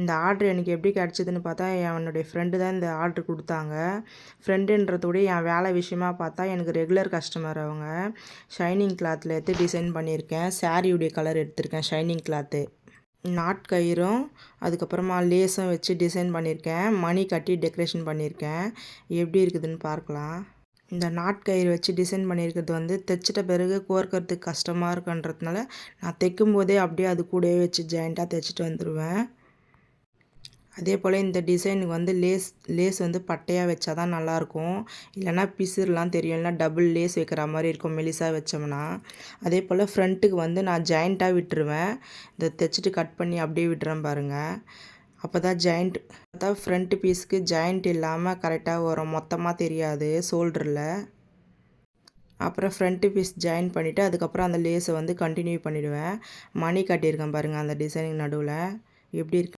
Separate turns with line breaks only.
இந்த ஆர்டர் எனக்கு எப்படி கிடச்சிதுன்னு பார்த்தா என்னுடைய ஃப்ரெண்டு தான் இந்த ஆர்டர் கொடுத்தாங்க. ஃப்ரெண்டுன்றதோட என் வேலை விஷயமா பார்த்தா எனக்கு ரெகுலர் கஸ்டமர் அவங்க. ஷைனிங் கிளாத்தில் எடுத்து டிசைன் பண்ணியிருக்கேன். சாரியுடைய கலர் எடுத்திருக்கேன் ஷைனிங் கிளாத்து நாட்கயிறும் அதுக்கப்புறமா லேஸும் வச்சு டிசைன் பண்ணியிருக்கேன். மணி கட்டி டெக்கரேஷன் பண்ணியிருக்கேன். எப்படி இருக்குதுன்னு பார்க்கலாம். இந்த நாட்கயிறு வச்சு டிசைன் பண்ணியிருக்கிறது வந்து தைச்சிட்ட பிறகு கோர்க்கறதுக்கு கஷ்டமாக இருக்குன்றதுனால நான் தைக்கும் போதே அப்படியே அது கூடவே வச்சு ஜாயிண்ட்டாக தைச்சிட்டு வந்துடுவேன் அதே போல் இந்த டிசைனுக்கு வந்து லேஸ் லேஸ் வந்து பட்டையாக வச்சா தான் நல்லாயிருக்கும் இல்லைனா பிசுறுலாம் தெரியும். இல்லைனா டபுள் லேஸ் வைக்கிற மாதிரி இருக்கும் மெலிசாக வச்சோம்னா. அதே போல் ஃப்ரண்ட்டுக்கு வந்து நான் ஜாயிண்ட்டாக விட்டுருவேன். இதை தைச்சிட்டு கட் பண்ணி அப்படியே விட்டுறேன் பாருங்கள் அப்போ தான் ஜாயிண்ட் அதான் ஃப்ரண்ட்டு பீஸுக்கு ஜாயிண்ட் இல்லாமல் கரெக்டாக வரும். மொத்தமாக தெரியாது ஷோல்டரில் அப்புறம் ஃப்ரண்ட்டு பீஸ் ஜாயின் பண்ணிவிட்டு அதுக்கப்புறம் அந்த லேஸை வந்து கண்டினியூ பண்ணிவிடுவேன் மணி கட்டியிருக்கேன் பாருங்கள் அந்த டிசைனிங் நடுவில். எப்படி இருக்கு?